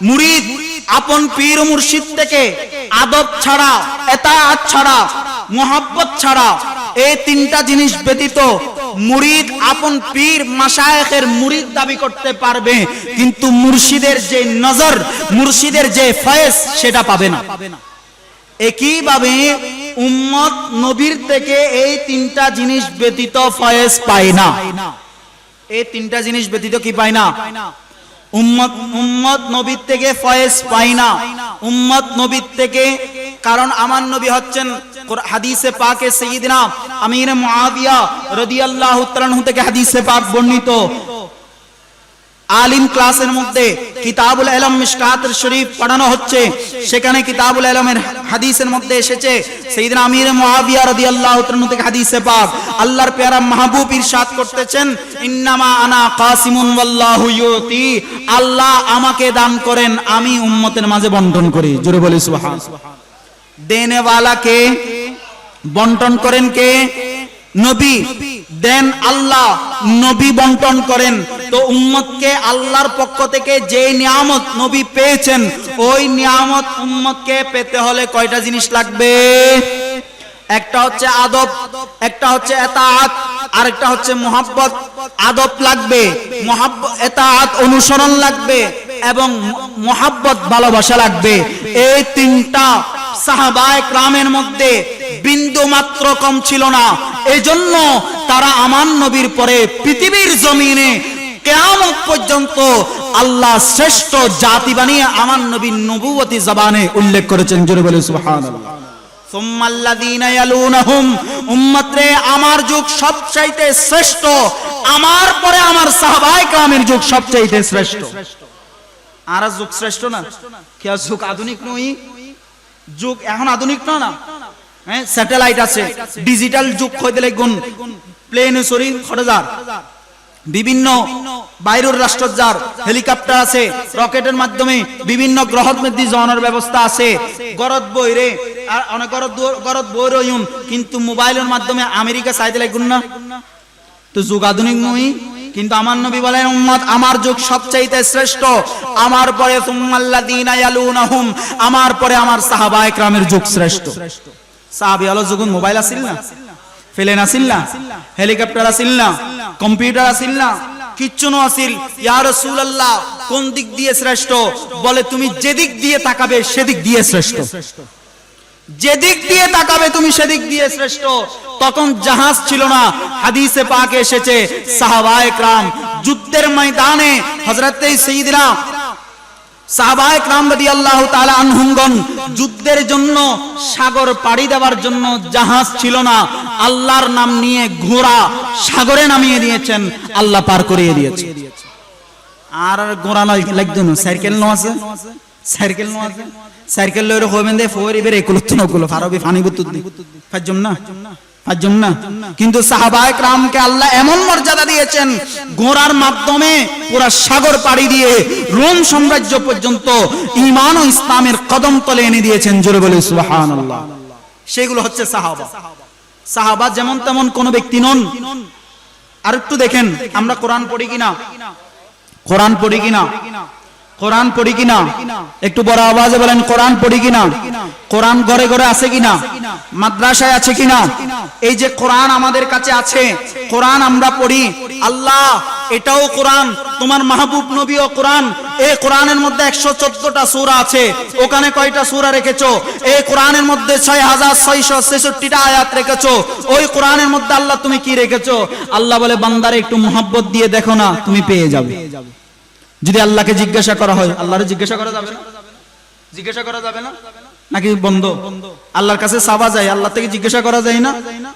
মুরিদ, আপন পীর মুর্শিদ থেকে আদব ছাড়া ছাড়া, মোহাব্বত ছাড়া এই তিনটা জিনিস ব্যতীত মুরিদ, আপন পীর মুরিদ দাবি করতে পারবে, কিন্তু মুর্শিদের যে নজর, মুর্শিদের যে ফয়েজ সেটা পাবে না। একইভাবে উম্মত নবীর থেকে এই তিনটা জিনিস ব্যতীত ফয়েজ পায় না। এই তিনটা জিনিস ব্যতীত কি পায় না? উম্মত উম্মত নবীর থেকে ফয়েজ পাই না। উম্মত নবীর থেকে, কারণ আমার নবী হচ্ছেন হাদিসে পাকে সাইয়্যিদিনা আমির মুআবিয়া রাদিয়াল্লাহু তাআলা থেকে হাদিসে পাক বর্ণিত। আলিম ক্লাসের মধ্যে কিতাবুল আলম মিশকাতুল শরীফ পড়ানো হচ্ছে। সেখানে কিতাবুল আলমের হাদিসের মধ্যে এসেছে সেইদিন আমির মুআবিয়া রাদিয়াল্লাহু তাআলা থেকে হাদিসে পাক, আল্লাহর পেয়ারা মাহবুব ইরশাদ করতেছেন, ইন্নামা আনা কাসিমুন ওয়াল্লাহু আল্লাহ আমাকে দান করেন, আমি উম্মতের মাঝে বন্টন করি। জোরে বলি সুবহান দেনে কে বন্টন করেন কে? নবী। দেন আল্লাহ নবী বন্টন করেন। তো উম্মতকে আল্লাহর পক্ষ থেকে যে নিয়ামত নবী পেয়েছেন, ওই নিয়ামত উম্মতকে পেতে হলে কয়টা জিনিস লাগবে? একটা হচ্ছে আদব, একটা হচ্ছে এতাআত, আরেকটা হচ্ছে মোহাব্বত। আদব লাগবে এতাআত অনুসরণ লাগবে এবং মোহাব্বত ভালোবাসা লাগবে। এই তিনটা সাহাবায়ে ক্রামের মধ্যে বিন্দু মাত্র কম ছিল না। এজন্য তারা আমার নবীর পরে পৃথিবীর জমিনে কেয়ামত পর্যন্ত আল্লাহ শ্রেষ্ঠ জাতি বানিয়ে আমার নবী নবুয়তি জবানে উল্লেখ করেছেন। জোরে বলে সুবহানাল্লাহ। আমার যুগ সবচাইতে শ্রেষ্ঠ, আমার পরে আমার কামের যুগ সবচাইতে শ্রেষ্ঠ। আর যুগ শ্রেষ্ঠ না? কে যুগ আধুনিক নই? যুগ এখন আধুনিক না না? হ্যাঁ স্যাটেলাইট আছে, ডিজিটাল যুগ কই দিলে গুণ প্লেন সরি খড়জার বিভিন্ন বাইরের রাষ্ট্র যার হেলিকপ্টার আছে, রকেটের মাধ্যমে বিভিন্ন গ্রহ মধ্যে জনের ব্যবস্থা আছে। গরদ বই রে আর অনেক গরদ বই রইম কিন্তু মোবাইলের মাধ্যমে আমেরিকা সাইতে লাগুন না। তো যুগ আধুনিক নই, কিন্তু আমার নবী বলে, উম্মত আমার যুগ সবচাইতে শ্রেষ্ঠ। আমার পরে সুম্মাল্লাদিনা ইয়ালুনাহুম, আমার পরে আমার সাহাবা একরামের যুগ শ্রেষ্ঠ। সাহাবী আলো যুগুন মোবাইল আছিল না? প্লেন আছিল না হেলিকপ্টার আছিল না কম্পিউটার আছিল না কিচ্ছু নো আছিল ইয়া রাসূলুল্লাহ কোন দিক দিয়ে শ্রেষ্ঠ বলে তুমি যেদিক দিয়ে তাকাবে সেদিক দিয়ে শ্রেষ্ঠ যেদিক দিয়ে তাকাবে তুমি সেদিক দিয়ে শ্রেষ্ঠ তখন জাহাজ ছিল না হাদিসে পাকে এসেছে সাহাবায়ে کرام যুদ্ধের ময়দানে হযরত সাইয়্যিদিনা সাহবায়ক রামবাদী আল্লাহ তালা আনহুঙ্গন যুদ্ধের জন্য সাগর পাড়ি দেওয়ার জন্য জাহাজ ছিল না। আল্লাহর নাম নিয়ে ঘোড়া সাগরে নামিয়ে দিয়েছেন, আল্লাহ পার করিয়ে দিয়েছে। আর ঘোড়া নয় লাগতো না সাইকেল নো আছে? সাইকেল নো আছে? সাইকেল লইরে হবেন দে ফোর এবার একুলো তো নকুলো, ফারবি, ফানি বুতুদ দি। না? পাঁচজন না? কিন্তু সাহাবায়ক রামকে আল্লাহ এমন মর্যাদা দিয়েছেন মাধ্যমে পুরা সাগর পাড়ি দিয়ে রোম সাম্রাজ্য পর্যন্ত ইমান ও ইসলামের কদম তলে এনে দিয়েছেন, জোরে বলে সুহান সেগুলো হচ্ছে সাহাবা। সাহাবা যেমন তেমন ব্যক্তি নন। আর একটু দেখেন, আমরা কোরআন পড়ি কিনা? কোরআন পড়ি কিনা? কোরআন পড়ি কিনা? একটু বড় আওয়াজে বলেন, কোরআন পড়ি কিনা? কোরআন ঘরে ঘরে আছে কিনা? মাদ্রাসায় আছে কিনা? এই যে কোরআন আমাদের কাছে আছে, কোরআন আমরা পড়ি। আল্লাহ, এটাও কোরআন। তোমার মাহবুব নবীও কোরআন। এই কোরআনের মধ্যে একশো চোদ্দটা সুরা আছে। ওখানে কয়টা সুরা রেখেছো? এই কোরআনের মধ্যে ছয় হাজার ছয়শো ছেষট্টিটা আয়াত রেখেছো। ওই কোরআনের মধ্যে আল্লাহ তুমি কি রেখেছো? আল্লাহ বলে, বান্দারে, একটু মোহাব্বত দিয়ে দেখো না, তুমি পেয়ে যাবে। যদি আল্লাহকে জিজ্ঞাসা করা হয়, আল্লাহরে জিজ্ঞাসা করা যাবে না? জিজ্ঞাসা করা যাবে না? নাকি বন্ধ? আল্লাহর কাছে সাবা যায়, আল্লাহ থেকে জিজ্ঞাসা করা যায় না?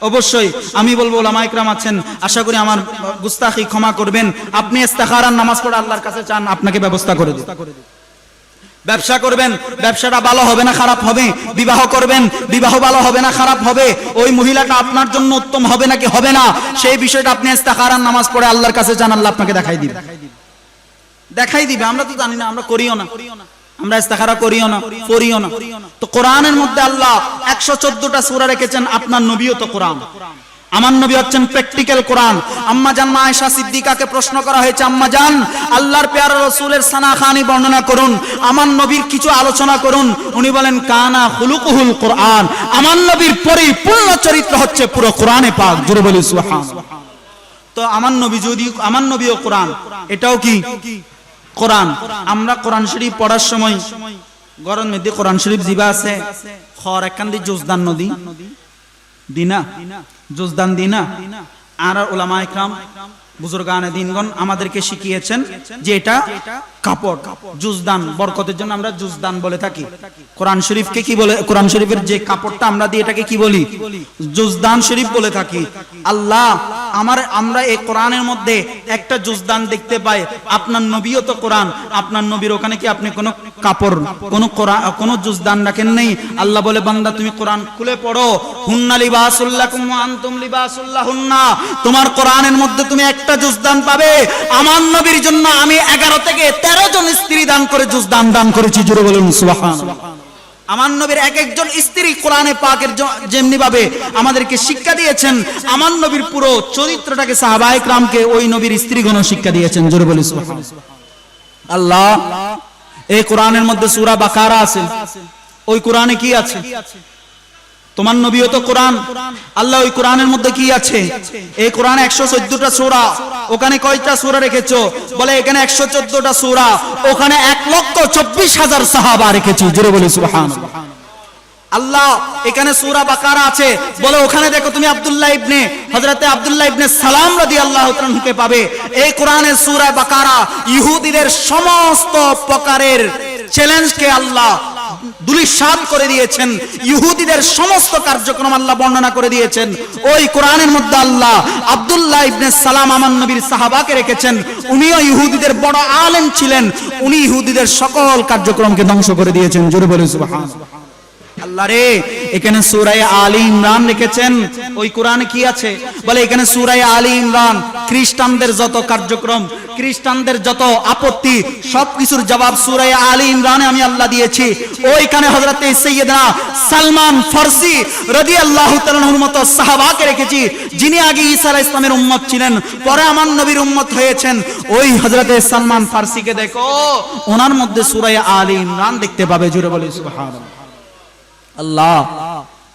অবশ্যই, আমি বলব, ওলামা ইকরাম আছেন, আশা করি আমার গুস্তাখি ক্ষমা করবেন। আপনি ইস্তেখারার নামাজ পড়ে আল্লাহর কাছে চান, আপনাকে ব্যবস্থা করে দিন ব্যবসা করবেন, ব্যবসাটা ভালো হবে না, খারাপ হবে? বিবাহ করবেন, বিবাহ ভালো হবে না, খারাপ হবে? ওই মহিলাটা আপনার জন্য উত্তম হবে নাকি হবে না? সেই বিষয়টা আপনি ইস্তেখারার নামাজ পড়ে আল্লাহর কাছে চান, আল্লাহ আপনাকে দেখাই দিবে। দেখাই দিবে, আমরা তো জানি না, আমরা করিও না। আমরা ইস্তেখারা করিও না, পড়িও না। তো কোরআনের মধ্যে আল্লাহ একশো চোদ্দটা সূরা রেখেছেন, আপনার নবীও তো কোরআন। আমার নবী হচ্ছেন প্র্যাকটিক্যাল কোরআন। আম্মা জান মা আয়েশা সিদ্দিকাকে প্রশ্ন করা হয়েছে, আম্মা জান, আল্লাহর পেয়ারা রসুলের সানা খানি বর্ণনা করুন, আমার নবীর কিছু আলোচনা করুন। উনি বলেন, কানা হুলুকুহুল কোরআন। আমার নবীর পরিপূর্ণ চরিত্র হচ্ছে পুরো কোরআনে পাক জুড়ে বলি সুবহান তো আমার নবী যদি, আমার নবীও কোরআন, এটাও কি? কোরআন। আমরা কোরআন শরীফ পড়ার সময় গরম মেদি কোরআন শরীফ জিবা আছে। খর একান্দি জোজদান নদী। দিনা? জোজদান দিনা? আর ওলামা ইকরাম বুজুর্গানে দিনগণ আমাদেরকে শিখিয়েছেন যে এটা কাপড়, জুজদান, বরকতের জন্য আমরা জুজদান বলে থাকি। কোরআন শরীফকে কি বলে, কোরআন শরীফের যে কাপড়টা আমরা দিয়ে এটাকে কি বলি? জুজদান শরীফ বলে থাকি। আল্লাহ, আমার, আমরা এই কোরআনের মধ্যে একটা জুজদান দেখতে পাই। আপনার নবীও তো কোরআন। আপনার নবীর ওখানে কি আপনি কোনো কাপড়, কোনো কোরআন কোনো জুজদান রাখেন নেই? আল্লাহ বলে, বান্দা, তুমি কোরআন খুলে পড়ো। হুন্না লিবাসুল্লাকুম ওয়া আনতুম লিবাসুল্লাহুন্না। তোমার কোরআনের মধ্যে তুমি একটা জুজদান পাবে। আমার নবীর জন্য আমি 11 থেকে 13 জন স্ত্রী দান করে জুজদান দান করেছি জুড়ে বলুন, সুবহানাল্লাহ। আমার নবীর এক একজন স্ত্রী কোরআনে পাকের যেমনি ভাবে আমাদেরকে শিক্ষা দিয়েছেন, আমার নবীর পুরো চরিত্রটাকে সাহাবায়ে রামকে ওই নবীর স্ত্রীগণ শিক্ষা দিয়েছেন, জোরে বলি আল্লাহ, এই কোরআনের মধ্যে সূরা বাকারা আছে। ওই কোরআনে কি আছে? তোমার নবীও তো কোরআন। আল্লাহ ওই কোরআনের মধ্যে কি আছে? এই কোরআনে একশো চোদ্দটা সুরা। ওখানে কয়টা সুরা রেখেছো? বলে এখানে একশো চোদ্দটা সুরা। ওখানে এক লক্ষ চব্বিশ হাজার সাহাবা রেখেছি। জোরে বলি সুবহান আল্লাহ, এখানে সূরা বাকারা আছে। বলে, ওখানে দেখো তুমি আব্দুল্লাহ ইবনে, হযরতে আব্দুল্লাহ ইবনে সালাম রাদিয়াল্লাহু তাআলাকে পাবে। এই কোরআনের সূরা বাকারা ইহুদিদের সমস্ত প্রকারের চ্যালেঞ্জকে আল্লাহ দুলিশাত করে দিয়েছেন। ইহুদিদের সমস্ত কার্যক্রম আল্লাহ বর্ণনা করে দিয়েছেন। ওই কোরআনের মধ্যে আল্লাহ আব্দুল্লাহ ইবনে সালাম আমার নবীর সাহাবাকে রেখেছেন। উনিও ইহুদিদের বড় আলেম ছিলেন। উনি ইহুদিদের সকল কার্যক্রমকে ধ্বংস করে দিয়েছেন। জোরে বলে সুবহানাল্লাহ। আল্লাহ রে, এখানে সুরায় আলী ইমরান লিখেছেন ওই কোরআনে কি আছে? বলে, এখানে সুরায় আলী ইমরান। খ্রিস্টানদের যত কার্যক্রম, খ্রিস্টানদের যত আপত্তি, সবকিছুর জবাব সুরায় আলী ইমরানে আমি আল্লাহ দিয়েছি। ওইখানে হযরতে সৈয়দনা সালমান ফারসি রাদিয়াল্লাহু তাআলার মতো সাহাবাকে রেখেছি, যিনি আগে ঈসা ইসলামের উম্মত ছিলেন, পরে আমার নবীর উম্মত হয়েছেন। ওই হযরতে সালমান ফারসিকে দেখো, ওনার মধ্যে সুরায় আলী ইমরান দেখতে পাবে জুড়ে বলে আল্লাহ,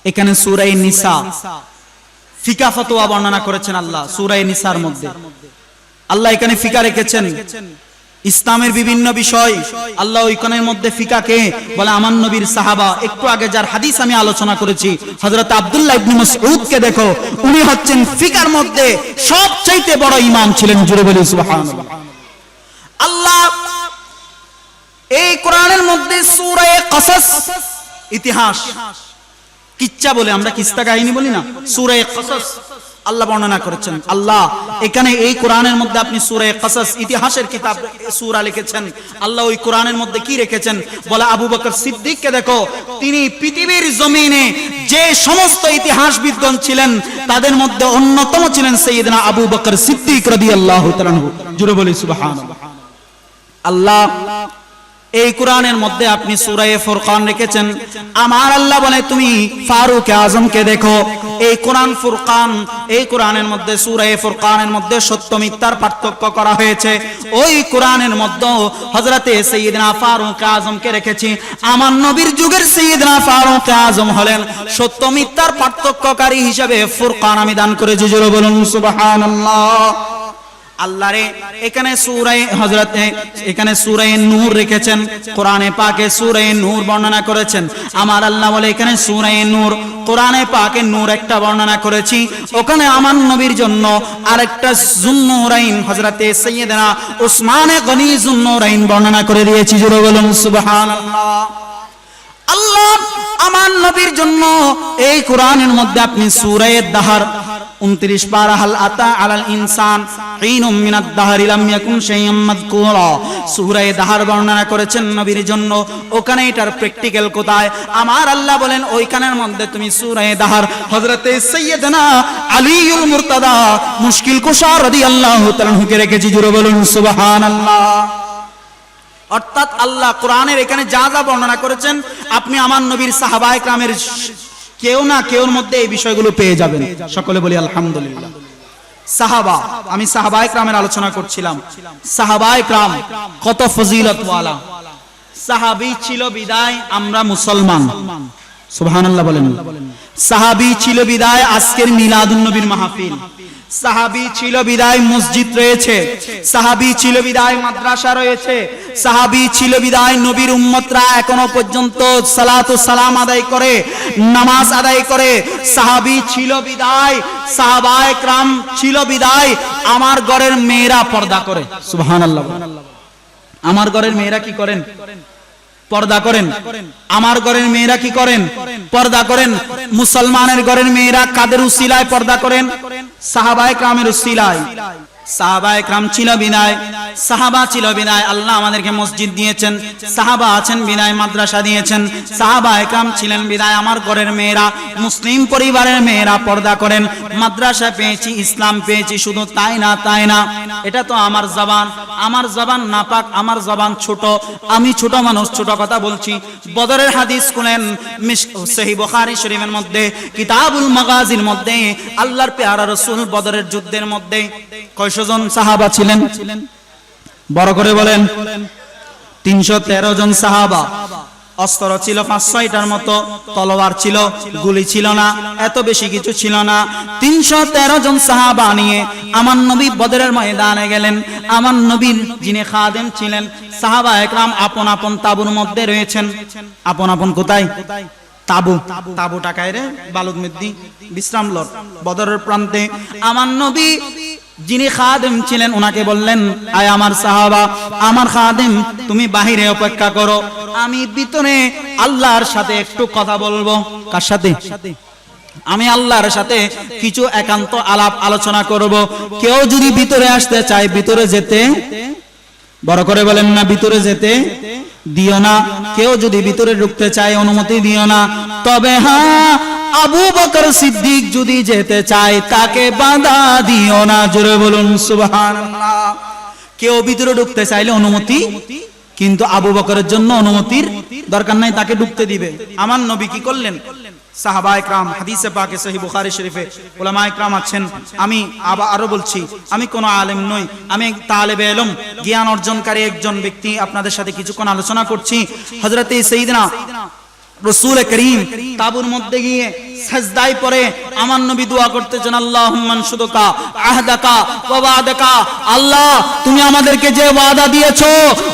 এখানে সুরাই নিসা ফিকা ফতোয়া বর্ণনা করেছেন আল্লাহ সুরাই নিসার মধ্যে। আল্লাহ এখানে ফিকা রেখেছেন। ইসলামের বিভিন্ন বিষয়, আল্লাহ ওইখানের মধ্যে ফিকাকে বলে আমার নবীর সাহাবা, একটু আগে যার হাদিস আমি আলোচনা করেছি, হযরত আব্দুল্লাহ ইবনে মাসউদকে দেখো, উনি হচ্ছেন ফিকার মধ্যে সবচাইতে বড় ইমাম ছিলেন জুড়ে বলি, সুবহানাল্লাহ। আল্লাহ এই কোরআনের মধ্যে সূরা ইতিহাস কিচ্ছা বলে, আমরা কিস্তা কাহিনী বলি না। সুরে কসস, আল্লাহ বর্ণনা করেছেন। আল্লাহ, এখানে এই কোরআনের মধ্যে আপনি সুরে কসস, ইতিহাসের কিতাব, সূরা লিখেছেন। আল্লাহ ওই কোরআনের মধ্যে কি রেখেছেন? বলে, আবু বকর সিদ্দিককে দেখো, তিনি পৃথিবীর জমিনে যে সমস্ত ইতিহাসবিদগণ ছিলেন, তাদের মধ্যে অন্যতম ছিলেন সৈয়দনা আবু বকর সিদ্দিক রাদিয়াল্লাহু তাআলা জুড়ে বলি, সুবহানাল্লাহ। আল্লাহ এই কোরআনের মধ্যে আপনি সুরায়ে ফুরকান রেখেছেন। আমার আল্লাহ বলে, তুমি ফারুক আজমকে দেখো। এই কোরআন ফুরকান, এই কোরআনের মধ্যে সুরায়ে ফুরকানের মধ্যে সত্য মিথ্যার পার্থক্য করা হয়েছে। ওই কোরআনের মধ্যে হযরতে সাইয়্যিদনা ফারুক আজমকে রেখেছি। আমার নবীর যুগের সাইয়্যিদনা ফারুক আজম হলেন সত্য মিথ্যার পার্থক্যকারী হিসেবে ফুরকান আমি দান করেছি। জোরে বলুন, সুবহানাল্লাহ। আল্লাহ রে এখানে সুরাই হজরত এখানে সুরাই নূর রেখেছেন। কোরআনে পাকে সুরাই নূর বর্ণনা করেছেন। আমার আল্লাহ বলে, এখানে সুরাই নূর, কোরআনে পাকে নূর একটা বর্ণনা করেছি। ওখানে আমার নবীর জন্য আরেকটা জুন্নুরাইন হজরতে সৈয়দনা উসমানে গনি জুন্নুরাইন বর্ণনা করে দিয়েছি। জুড়ে বলুন, সুবহানাল্লাহ। আল্লাহ আমার নবীর জন্য এই কোরআনের মধ্যে আপনি সূরায়ে দাহার উনত্রিশ পার হাল আতা আলাল ইনসান ইনুম ইয়াকুন মাযকুরা। সূরা দাহার বর্ণনা করেছেন নবীর জন্য, ওখানে এটার প্র্যাকটিক্যাল কোথায়? আমার আল্লাহ বলেন, ওইখানের মধ্যে তুমি সূরা দাহার, হযরতে সাইয়্যিদানা আলীউল মুশকিল কুশা রাদিয়াল্লাহু তাআলা হুকে রেখেছি বলুন, সুবহানাল্লাহ। অর্থাৎ আল্লাহ কোরআনের এখানে যা যা বর্ণনা করেছেন, আপনি আমার নবীর সাহাবায়ে কামের কেউ না কেউর মধ্যে এই বিষয়গুলো পেয়ে যাবেন। সকলে বলি আলহামদুলিল্লাহ। সাহাবা, আমি সাহাবায়ে ক্রামের আলোচনা করছিলাম। সাহাবায় ক্রাম কত ফজিলতওয়ালা। সাহাবি ছিল বিদায়, আমরা মুসলমান। সুবহানাল্লাহ বলেন। সাহাবী ছিল বিদায় আজকের মিলাদুন নবীর মাহফিল। সাহাবী ছিল বিদায় মসজিদ রয়েছে। সাহাবী ছিল বিদায় মাদ্রাসা রয়েছে। সাহাবী ছিল বিদায় নবীর উম্মতরা এখনও পর্যন্ত সালাত সালাম আদায় করে, নামাজ আদায় করে। সাহাবী ছিল বিদায় সাহাবায়ে ক্রাম ছিল বিদায়, আমার ঘরের মেয়েরা পর্দা করে। সুবহানাল্লাহ আমার ঘরের মেয়েরা কি করেন? পর্দা করেন। আমার ঘরের মেয়েরা কি করেন? পর্দা করেন। মুসলমানের ঘরের মেয়েরা কাদের উসিলায় পর্দা করেন? সাহাবায় কামের উসিলায়। সাহাবায়ে ক্রাম ছিল বিনায়, সাহাবা ছিল বিনায়, আল্লাহ আমাদেরকে মসজিদ দিয়েছেন, সাহাবা আছেন বিনায়, মাদ্রাসা দিয়েছেন, সাহাবা একরাম ছিলেন বিদায় আমার ঘরের মেয়েরা, মুসলিম পরিবারের মেয়েরা পর্দা করেন, মাদ্রাসা পেয়েছি, ইসলাম পেয়েছি, শুধু তাই না তাই না? এটা তো আমার জবান আমার জবান নাপাক, আমার জবান ছোট, আমি ছোট মানুষ, ছোট কথা বলছি। বদরের হাদিস শুনেন শরীফের মধ্যে, কিতাবুল মাগাজির মধ্যে, আল্লাহর পেয়ারা রাসূল বদরের যুদ্ধের মধ্যে কয়শো জন সাহাবা ছিলেন। বড় করে বলেন, তিনশো তেরো জন সাহাবা। অস্ত্র ছিল পাঁচ ছয়টার মতো, তলোয়ার ছিল, গুলি ছিল না, এত বেশি কিছু ছিল না। তিনশো তেরো জন সাহাবা নিয়ে আমার নবী বদরের ময়দানে গেলেন। আমার নবীর যিনি খাদেম ছিলেন, সাহাবা একরাম আপন আপন তাবুর মধ্যে রয়েছেন। আপন আপন কোথায়? তাবু। তাবু টাকায় রে বালুদ মেদ্দি বিশ্রাম লর বদরের প্রান্তে। আমার নবী যিনি খাদেম ছিলেন ওনাকে বললেন, আয় আমার সাহাবা, আমার খাদেম, তুমি বাহিরে অপেক্ষা করো। আমি ভিতরে আল্লাহর সাথে একটু কথা বলব। কার সাথে? আমি আল্লাহর সাথে কিছু একান্ত আলাপ আলোচনা করব। কেউ যদি ভিতরে আসতে চায়, ভিতরে যেতে, বড় করে বলেন না, ভিতরে যেতে দিও না। কেউ যদি ভিতরে ঢুকতে চায়, অনুমতি দিও না। তবে হ্যাঁ আবু বকর সিদ্দিক যদি যেতে চায়, তাকে বাধা দিও না। জোরে বলুন, সুবহানাল্লাহ। কেউ ভিতরে ঢুকতে চাইলে অনুমতি, কিন্তু আবু বকরের জন্য অনুমতির দরকার নাই, তাকে ঢুকতে দিবে। আমার নবী কি করলেন? শরীফে আমি আবার আরও বলছি, আমি কোনো আলেম আমি তালেবে জ্ঞান অর্জনকারী একজন ব্যক্তি। আপনাদের সাথে কিছুক্ষণ আলোচনা করছি। হযরতে সাইয়েদনা রসুল করিম তাবুর মধ্যে গিয়ে পরে আমার নবী দোয়া করতেছেন সুদকা আহদাকা ওয়াদাকা। আল্লাহ, তুমি আমাদেরকে যে ওয়াদা দিয়েছ,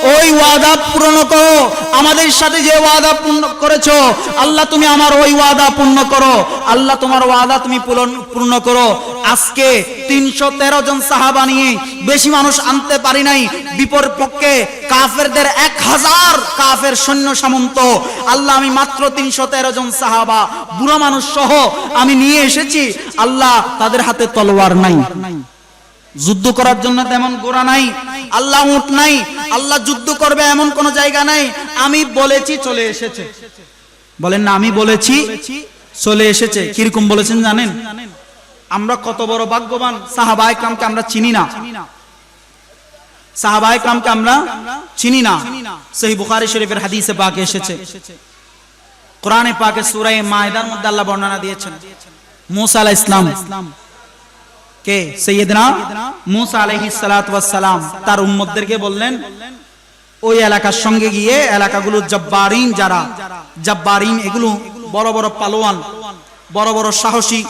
ওই ওয়াদা পূর্ণ করো। আমাদের সাথে যে ওয়াদা পূর্ণ করেছ, আল্লাহ, তুমি আমার ওই ওয়াদা পূর্ণ করো। আল্লাহ, তোমার ওয়াদা তুমি পূরণ- পূর্ণ করো। আজকে তিনশো তেরো জন সাহাবা নিয়ে বেশি মানুষ আনতে পারি নাই বিপর পক্ষে কাফেরদের এক হাজার কাফের সৈন্য সামন্ত। আল্লাহ, আমি মাত্র তিনশো তেরো জন সাহাবা, বুড়ো মানুষ সহ আমি নিয়ে এসেছি। আল্লাহ তাদের হাতে তলোয়ার নাই। যুদ্ধ করার জন্য তেমন গোড়া নাই, আল্লাহ উঠ নাই, আল্লাহ যুদ্ধ করবে এমন কোন জায়গা নাই। আমি বলেছি, চলে এসেছে। বলেন না, আমি বলেছি, চলে এসেছে। কীরকম বলেছেন জানেন? আমরা কত বড় ভাগ্যবান সাহাবা একরামকে আমরা চিনি না। সাহাবা একরামকে আমরা চিনি না। সেই বুখারী শরীফের হাদিসে পাকে এসেছে। কোরআনে পাকে সূরা মায়দার মধ্যে আল্লাহ বর্ণনা দিয়েছেন। মুসা আলাইহিস ইসলাম কে? সৈয়দনা মুসা ওয়াস সালাম। তার উম্মতদেরকে বললেন, ওই এলাকার সঙ্গে গিয়ে এলাকাগুলো জব্বারিন যারা, জব্বারিন এগুলো বড় বড় পালোয়ান, বড় বড় সাহসী,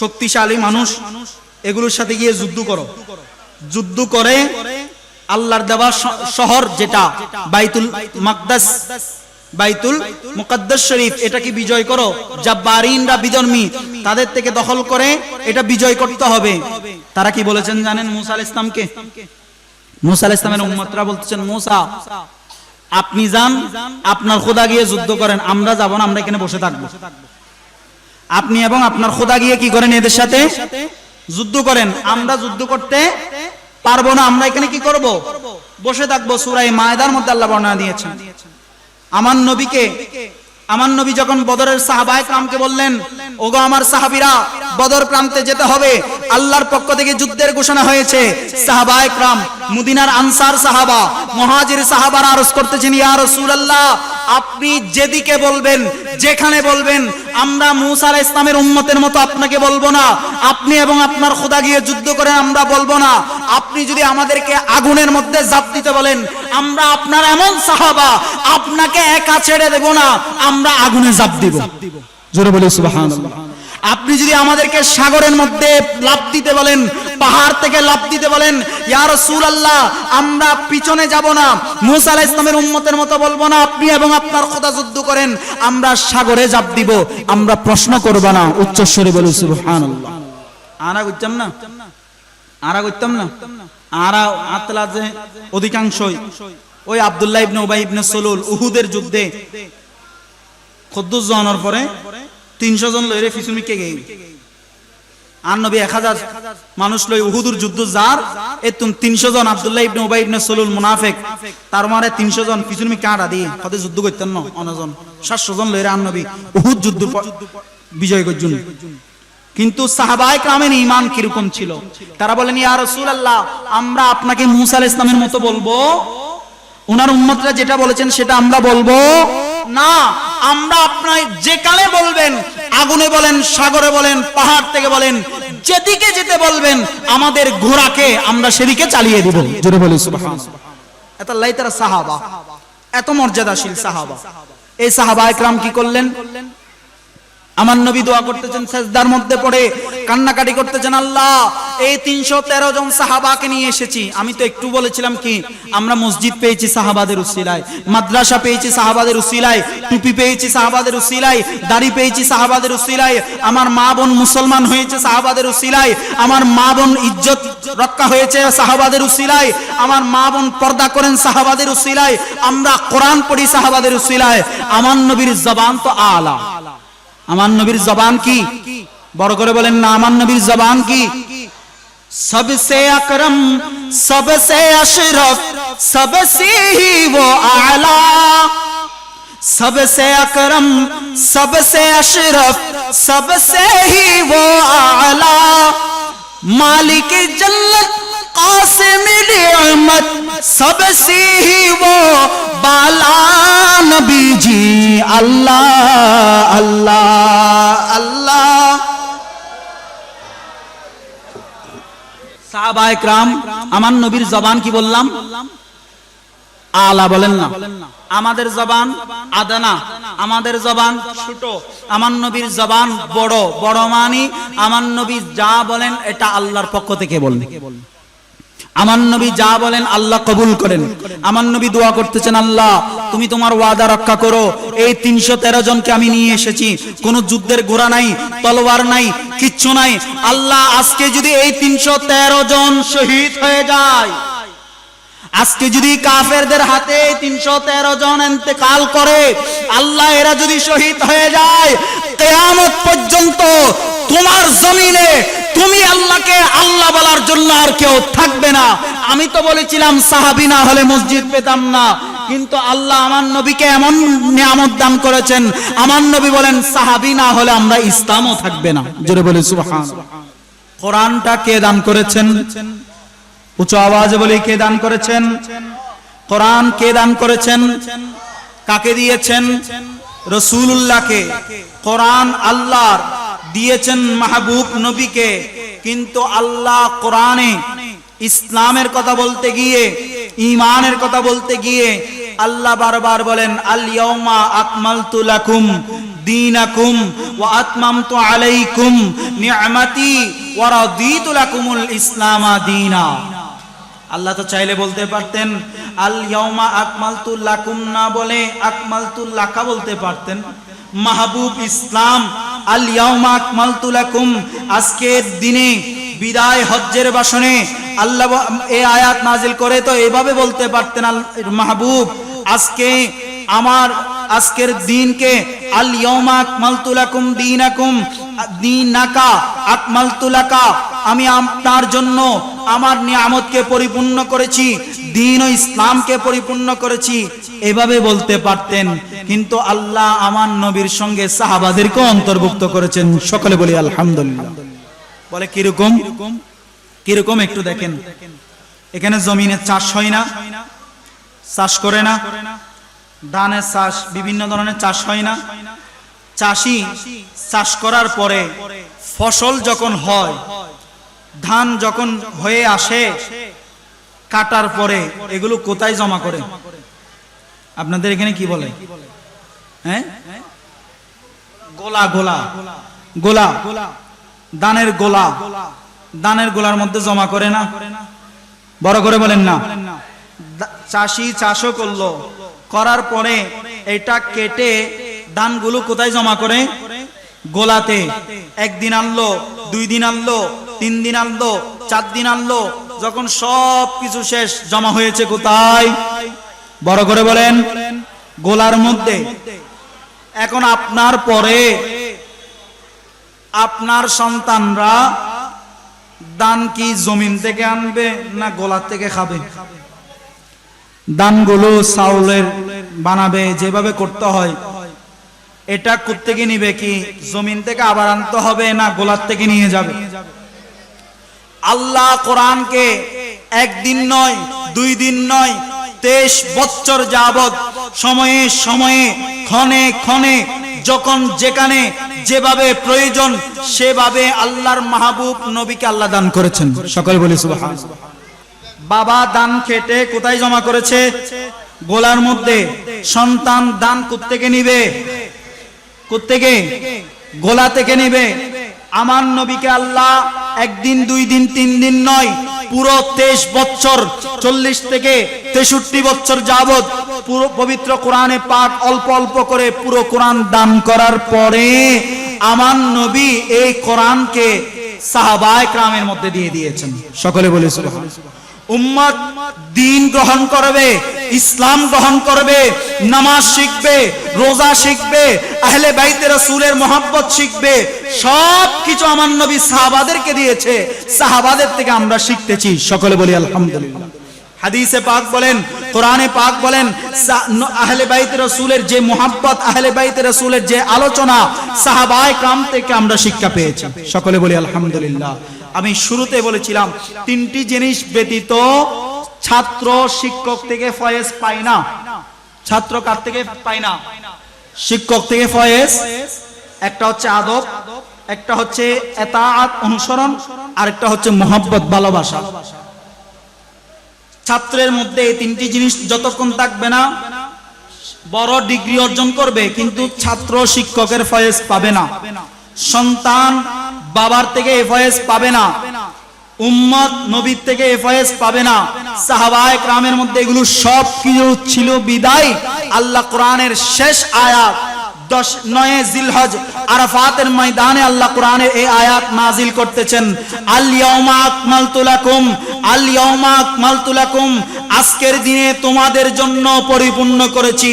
শক্তিশালী মানুষ, এগুলোর সাথে গিয়ে যুদ্ধ করো। যুদ্ধ করে আল্লাহর দেওয়া শহর যেটা, বাইতুল মাকদাস বাইতুল মুকদ্দাস শরীফ, এটা কি বিজয় করো? জাব্বারিনরা বিধর্মী, তাদের থেকে দখল করে এটা বিজয় করতে হবে। তারা কি বলেছেন জানেন মুসা আলাইহিস ইসলামকে মুসা আলাইহিস ইসলামের উম্মতরা বলতেছেন, মুসা, আপনি যান, আপনার খোদা গিয়ে যুদ্ধ করেন, আমরা যাব না, আমরা এখানে বসে থাকব। আপনি এবং আপনার খোদা গিয়ে কি করেন এদের সাথে? যুদ্ধ করেন। আমরা যুদ্ধ করতে পারব না, আমরা এখানে কি করব? বসে থাকব সুরাই মায়দার মধ্যে আল্লাহ বর্ণনা দিয়েছেন। আমার নবীকে আমার নবী যখন বদরের সাহাবায়ে রামকে বললেন ওগো আমার সাহাবীরা বদর প্রান্তে যেতে হবে। আল্লাহর পক্ষ থেকে যুদ্ধের ঘোষণা হয়েছে। সাহাবায়ে রাম মদিনার আনসার সাহাবা, মুহাজির সাহাবারা আরজ করতেছেন, ইয়া রাসূলুল্লাহ, আপনি যেদিকে বলবেন, যেখানে বলবেন, আমরা মুসা ইসলামের উম্মতের মতো আপনাকে বলব না। আপনি এবং আপনার খোদা গিয়ে যুদ্ধ করে আমরা বলব না। আপনি যদি আমাদেরকে আগুনের মধ্যে জাপ দিতে বলেন, আমরা আপনার এমন সাহাবা, আপনাকে একা ছেড়ে দেব না, আমরা আগুনে জাপ দিব। জোরে বলি সুবহানাল্লাহ। আপনি যদি আমাদেরকে সাগরের মধ্যে লাভ দিতে বলেন, পাহাড় থেকে লাভ দিতে বলেন, ইয়া রাসূলুল্লাহ, আমরা পিছনে যাব না। মুসা আলাইহিস ইসলামের উম্মতের মতো বলব না, আপনি এবং আপনার খোদা যুদ্ধ করেন, আমরা সাগরে জাপ দিব, আমরা প্রশ্ন করব না, উচ্চস্বরে বলি সুবহানাল্লাহ। আরা করতাম না? আরা করতাম না? আরা আতলা যে অধিকাংশই, ওই আব্দুল্লাহ ইবনে উবাই ইবনে সলুল উহুদের যুদ্ধে, খদ্দুস জনের পরে তিনশো জন লইরে ফিসুমিকে গে আর নবী এক হাজার মানুষ লই উহুদুর যুদ্ধ যার এ তুমি তিনশো জন আব্দুল্লাহ ইবনে উবাই ইবনে সলুল মুনাফেক, তার মানে তিনশো জন কাঁড়া দিয়ে যুদ্ধ করতেন না অনজন সাতশো জন লইরে আর নবী উহুদ যুদ্ধ বিজয় কিন্তু সাহাবায়ে ক্রামের ঈমান কীরকম ছিল? তারা বলেন, ইয়া রাসূলুল্লাহ, আমরা আপনাকে মুসা ইসলামের মতো বলব। ওনার উম্মতরা যেটা বলেছেন সেটা আমরা বলব। না, আমরা আপনার যে কালে বলবেন, আগুনে বলেন, সাগরে বলেন, পাহাড় থেকে বলেন, যেদিকে যেতে বলবেন, আমাদের ঘোড়াকে আমরা সেদিকে চালিয়ে দিব। জোরে বলি এত সাহাবা, এত মর্যাদাশীল সাহাবা। এই সাহাবা একরাম কি করলেন? আমার নবী দোয়া করতেছেন, সেজদার মধ্যে পড়ে কান্নাকাটি করতেছেন, আল্লাহ, এই তিনশো তেরো জন সাহাবাকে নিয়ে এসেছি। আমি তো একটু বলেছিলাম কি, আমরা মসজিদ পেয়েছি সাহাবাদের উসিলায়, মাদ্রাসা পেয়েছি সাহাবাদের উসিলায়, টুপি পেয়েছি সাহাবাদের উসিলায়, দাড়ি পেয়েছি সাহাবাদের উসিলায়, আমার মা বোন মুসলমান হয়েছে সাহাবাদের উসিলায়, আমার মা বোন ইজ্জত রক্ষা হয়েছে সাহাবাদের উসিলায়, আমার মা বোন পর্দা করেন সাহাবাদের উসিলায়, আমরা কোরআন পড়ি সাহাবাদের উসিলায়, আমার নবীর জবান তো আলা। আমার নবীর জবান কি? বড় করে বলেন না, আমার নবীর জবান কি? সবসে আকরম, সবসে আশরফ, সবসে হি ও আলা। সবসে আকরম, সবসে আশরফ, সবসে ও আলা। মালিক জন্নত कासिम नियमत सबसे ही वो बाला नबी जी अल्लाह अल्लाह अल्लाह সাহাবা একরাম আমার নবীর জবান কি বললাম আলা বলেন না আমাদের জবান আদানা আমাদের জবান ছোট আমার নবীর জবান বড় বড় মানি আমার নবী যা বলেন এটা আল্লাহর পক্ষ থেকে বলেন আমার নবী যা বলেন আল্লাহ কবুল করেন। আমার নবী দোয়া করতেছেন, আল্লাহ, তুমি তোমার ওয়াদা রক্ষা করো। এই তিনশো তেরো জনকে আমি নিয়ে এসেছি। কোন যুদ্ধের ঘোড়া নাই, তলোয়ার নাই, কিচ্ছু নাই। আল্লাহ, আজকে যদি এই তিনশো তেরো জন শহীদ হয়ে যায়, আজকে যদি কাফেরদের হাতে তিনশো তেরো জন এতেকাল করে, আল্লাহ, এরা যদি শহীদ হয়ে যায়, কেয়ামত পর্যন্ত তোমার জমিনে তুমি আল্লাহকে আল্লাহ বলার জন্য আর কেউ থাকবে না। আমি তো বলেছিলাম, সাহাবি না হলে মসজিদ পেতাম না। কিন্তু আল্লাহ আমার নবীকে এমন নিয়ামত দান করেছেন। আমার নবী বলেন, সাহাবি না হলে আমরা ইসলামও থাকবে না। জোরে বলে, সুবহান। কোরআনটা কে দান করেছেন? উচ্চ আওয়াজে বলি, কে দান করেছেন? কোরআন কে দান করেছেন? কাকে দিয়েছেন? রসুল্লাহকে কোরআন আল্লাহর দিয়েছেন মাহবুব নবীকে, কিন্তু আল্লাহ কোরআনে ইসলামের কথা বলতে গিয়ে ইমানের কথা বলতে গিয়ে আল্লাহ বারবার বলেন আল ইয়াউমা আকমালতু লাকুম দীনাকুম ওয়া আল্লাহ বলতে পারতেন। মাহবুব ইসলাম আল ইয়াউমা আজকের দিনে বিদায় হজ্জের বাসনে আল্লাহ এই আয়াত নাজিল করে তো এভাবে বলতে পারতেন মাহবুব, আজকে আমার, আজকের দিনকে আল ইয়াউমা আকমালতু দীনাকুম, দীনাকা আকমালতু আমি আপনার জন্য আমার নিয়ামতকে পরিপূর্ণ করেছি। দিন ও ইসলামকে পরিপূর্ণ করেছি। এভাবে বলতে পারতেন। কিন্তু আল্লাহ আমার নবীর সঙ্গে সাহাবাদেরকে অন্তর্ভুক্ত করেছেন। সকলে বলি, আলহামদুলিল্লাহ। বলে, কীরকম? কীরকম একটু দেখেন। এখানে জমিনে চাষ হয় না, চাষ করে না, ধানের চাষ, বিভিন্ন ধরনের চাষ হয় না। চাষি চাষ করার পরে ফসল যখন হয়, ধান যখন হয়ে আসে কাটার পরে এগুলো কোথায় জমা করে? আপনাদের এখানে কি বলে? হ্যাঁ? গোলা গোলা। গোলা দানের গোলা। দানের গোলার মধ্যে জমা করে না? বড় করে বলেন না। চাষি চাষও করল। করার পরে এটা কেটে ধানগুলো কোথায় জমা করে? গোলাতে। একদিন আনলো দুই দিন আনলো তিন দিন আনলো চার দিন আনলো যখন সব কিছু শেষ জমা হয়েছে কোথায়? বড় করে বলেন, গোলার মধ্যে। এখন আপনার পরে আপনার সন্তানরা দান কি জমিন থেকে আনবে না গোলার থেকে খাবে? দানগুলো চাউলের বানাবে, যেভাবে করতে হয়। এটা থেকে নিবে কি? জমিন থেকে আবার আনতে হবে না গোলার থেকে নিয়ে যাবে? আল্লাহ কোরআনকে একদিন নয়, দুই দিন নয়, তেইশ বছর যাবৎ সময়ে সময়ে, ক্ষণে ক্ষণে, যখন যেখানে যেভাবে প্রয়োজন সেভাবে আল্লাহর মাহবুব নবীকে আল্লাহ দান করেছেন। সকলে বলি বাবা দান খেটে কোথায় জমা করেছে? গোলার মধ্যে। সন্তান দান কোত্থেকে নিবে? কোত্থেকে? গোলা থেকে নিবে? আমার নবীকে আল্লাহ একদিন, দুই দিন, তিন দিন নয়, পুরো তেইশ বছর, চল্লিশ থেকে তেষট্টি বছর যাবৎ পুরো পবিত্র কোরআনে পাঠ অল্প অল্প করে পুরো কোরআন দান করার পরে আমার নবী এই কোরআনকে সাহাবায় ক্রামের মধ্যে দিয়ে দিয়েছেন। সকলে বলে উম্মত দিন গ্রহণ করবে, ইসলাম গ্রহণ করবে, নামাজ শিখবে, রোজা শিখবে, আহলে বাইতে রাসূলের মোহাব্বত শিখবে সব কিছু আমার নবী সাহাবাদেরকে দিয়েছে। সাহাবাদের থেকে আমরা শিখতেছি। সকলে বলি আলহামদুলিল্লাহ। হাদিসে পাক বলেন, কোরআনে পাক বলেন আহলে বাইত রাসূলের যে মোহাব্বত, আহলে বাইত রাসূলের যে আলোচনা সাহাবায়ে কাম থেকে আমরা শিক্ষা পেয়েছি। সকলে বলি আলহামদুলিল্লাহ। আমি শুরুতে বলেছিলাম, তিনটি জিনিস ব্যতীত ছাত্র শিক্ষক থেকে ফয়েজ পায় না। ছাত্র কার থেকে পায় না? শিক্ষক থেকে ফয়েজ। একটা হচ্ছে আদব, একটা হচ্ছে অনুসরণ আর একটা হচ্ছে মোহাব্বত, ভালোবাসা। ছাত্রের মধ্যে এই তিনটি জিনিস যতক্ষণ থাকবে না, বড় ডিগ্রি অর্জন করবে, কিন্তু ছাত্র শিক্ষকের ফয়েজ পাবে না। সন্তান বাবার থেকে এফআইএস পাবে না। উম্মত নবীর থেকে এফআইএস পাবে না। সাহাবায়ে ক্রামের মধ্যে এগুলো সব কিছু ছিল বিদায়। আল্লাহ কোরআনের শেষ আয়াত। দশ নয় জিলহজ আরাফাতের ময়দানে আল্লাহ কোরআনের এই আয়াত নাজিল করতেছেন, আল ইয়াউমা আকমালতু লাকুম, আল ইয়াউমা আকমালতু লাকুম, আজকের দিনে তোমাদের জন্য পরিপূর্ণ করেছি।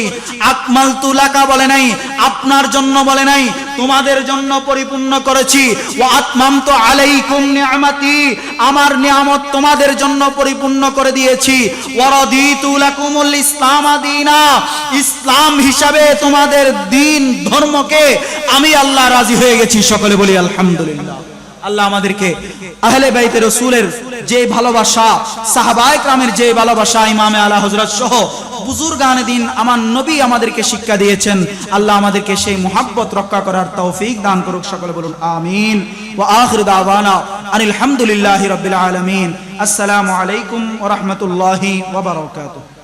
আকমালতু লাকা বলে নাই, আপনার জন্য বলে নাই, তোমাদের জন্য পরিপূর্ণ করেছি। ওয়া আতমামতু আলাইকুম নিআমাতি আমার নিয়ামত তোমাদের জন্য পরিপূর্ণ করে দিয়েছি। ওয়া রাদিতু লাকুমুল ইসলাম দীনা, ইসলাম হিসাবে তোমাদের দিন ধর্মকে আমি আল্লাহ রাজি হয়ে গেছি, সকলে বলি আলহামদুলিল্লাহ। আল্লাহ আমাদেরকে আহলে বাইতে রসুলের যে ভালোবাসা সাহাবায়ে ক্রামের যে ভালোবাসা, ইমামে আলা হযরত সহ বুজুর্গানে দিন আমার নবী আমাদেরকে শিক্ষা দিয়েছেন। আল্লাহ আমাদেরকে সেই মুহাব্বত রক্ষা করার তৌফিক দান করুক, সকলে বলুন আমিন। ওয়া আখির দাওয়ানা আনিল হামদুলিল্লাহি রাব্বিল আলামিন। আসসালামু আলাইকুম ওয়া রাহমাতুল্লাহি ওয়া বারাকাতুহু।